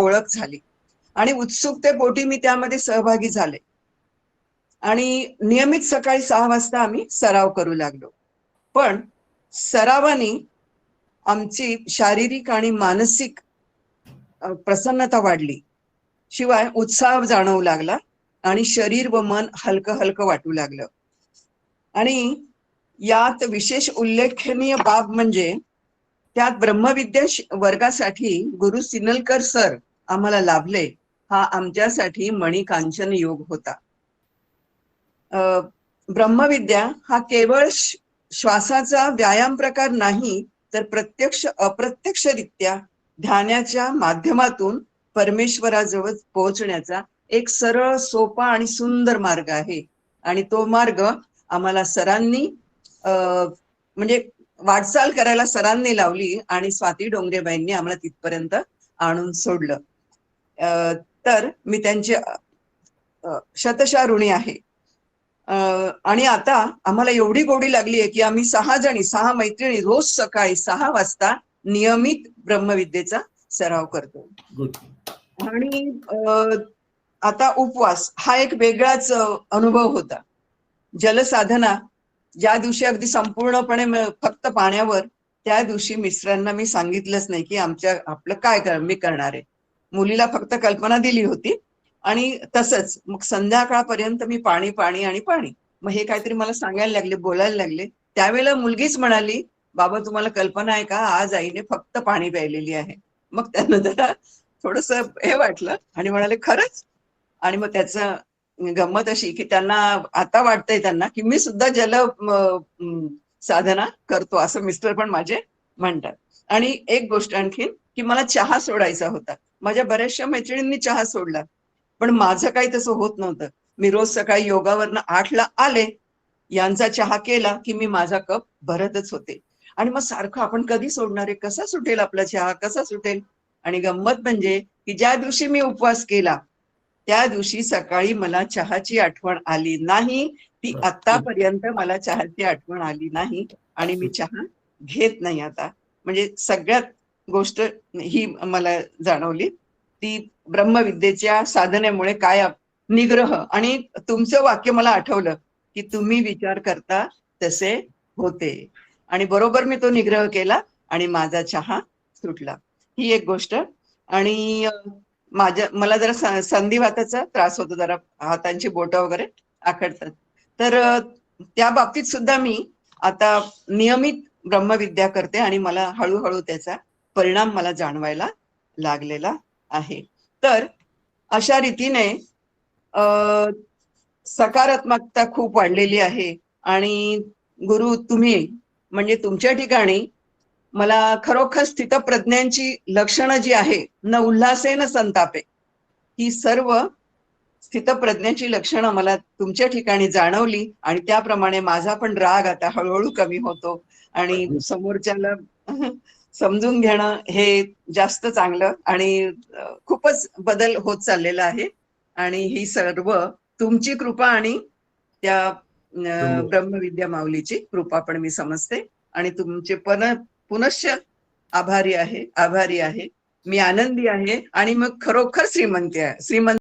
ओळख झाली. आणि उत्सुकतेपोटी मी त्यामध्ये सहभागी झाले. आणि नियमित सकाळी सहा वाजता आम्ही सराव करू लागलो. पण सरावानी आमची शारीरिक आणि मानसिक प्रसन्नता वाढली. शिवाय उत्साह जाणवू लागला आणि शरीर व मन हलकं हलकं वाटू लागलं. आणि यात विशेष उल्लेखनीय बाब म्हणजे त्यात ब्रह्मविद्या वर्गासाठी गुरु सिनलकर सर आम्हाला लाभले हा आमच्यासाठी मणिकांचन योग होता. ब्रह्मविद्या हा केवळ श्वासाचा व्यायाम प्रकार नाही तर प्रत्यक्ष अप्रत्यक्षरित्या ध्यानाच्या माध्यमातून परमेश्वराजवळ पोहोचण्याचा एक सरळ सोपा आणि सुंदर मार्ग आहे. आणि तो मार्ग आम्हाला सरांनी म्हणजे वाटचाल करायला सरांनी लावली आणि स्वाती डोंगरेबाईंनी आम्हाला तिथपर्यंत आणून सोडलं. तर मी त्यांचे शतशः ऋणी आहे. आणि आता आम्हाला एवढी गोडी लागली आहे की आम्ही सहा जणी सहा मैत्रिणी रोज सकाळी सहा वाजता नियमित ब्रह्मविद्येचा सराव करतो. आणि आता उपवास हा एक वेगळाच अनुभव होता. जलसाधना ज्या दिवशी अगदी संपूर्णपणे फक्त पाण्यावर त्या दिवशी मिस्टरांना मी सांगितलंच नाही की आमच्या आपलं काय कर मी करणार आहे. मुलीला फक्त कल्पना दिली होती. आणि तसंच मग संध्याकाळपर्यंत मी पाणी पाणी आणि पाणी. मग हे काहीतरी मला सांगायला लागले बोलायला लागले. त्यावेळेला मुलगीच म्हणाली बाबा तुम्हाला कल्पना आहे का? आज आईने फक्त पाणी प्यायलेली आहे. मग त्यांना जरा थोडस हे वाटलं आणि म्हणाले खरंच? आणि मग त्याचं गंमत अशी की त्यांना आता वाटतंय त्यांना की मी सुद्धा जल साधना करतो असं मिस्टर पण माझे म्हणतात. आणि एक गोष्ट आणखीन की मला चहा सोडायचा होता. माझ्या बऱ्याचशा मैत्रिणींनी चहा सोडला. पण माझं काही तसं होत नव्हतं. मी रोज सकाळी योगावरनं आठला आले. यांचा चहा केला की मी माझा कप भरतच होते. आणि मग सारखं आपण कधी सोडणार आहे? कसा सुटेल आपला चहा? कसा सुटेल? आणि गंमत म्हणजे की ज्या दिवशी मी उपवास केला त्या दिवशी सकाळी मला चहाची आठवण आली नाही. ती आतापर्यंत मला चहाची आठवण आली नाही. आणि मी चहा घेत नाही आता. म्हणजे सगळ्यात गोष्ट ही मला जाणवली. ती ब्रह्मविद्येच्या साधनेमुळे काय निग्रह आणि तुमचं वाक्य मला आठवलं की तुम्ही विचार करता तसे होते. आणि बरोबर मी तो निग्रह केला आणि माझा चहा सुटला. ही एक गोष्ट. आणि माझ्या मला जरा संधिवाताचा त्रास होतो जरा हातांची बोट वगैरे आखडतात. तर त्या बाबतीत सुद्धा मी आता नियमित ब्रह्मविद्या करते आणि मला हळूहळू त्याचा परिणाम मला जाणवायला लागलेला आहे. तर अशा रीतीने अं, सकारात्मकता खूप वाढलेली आहे. आणि गुरु तुम्ही म्हणजे तुमच्या ठिकाणी मला खरोखर स्थितप्रज्ञांची लक्षणं जी आहे न उल्हासे न संतापे ही सर्व स्थितप्रज्ञाची लक्षणं मला तुमच्या ठिकाणी जाणवली. आणि त्याप्रमाणे माझा पण राग आता हळूहळू कमी होतो. आणि समोरच्याला समजून घेणं हे जास्त चांगलं आणि खूपच बदल होत चाललेला आहे. आणि ही सर्व तुमची कृपा आणि त्या ब्रह्मविद्या माऊलीची कृपा पण मी समजते. आणि तुमचे पण पुनश्च आभारी आहे आभारी आहे. मी आनंदी आहे आणि मग खरोखर श्रीमंती आहे श्रीमंत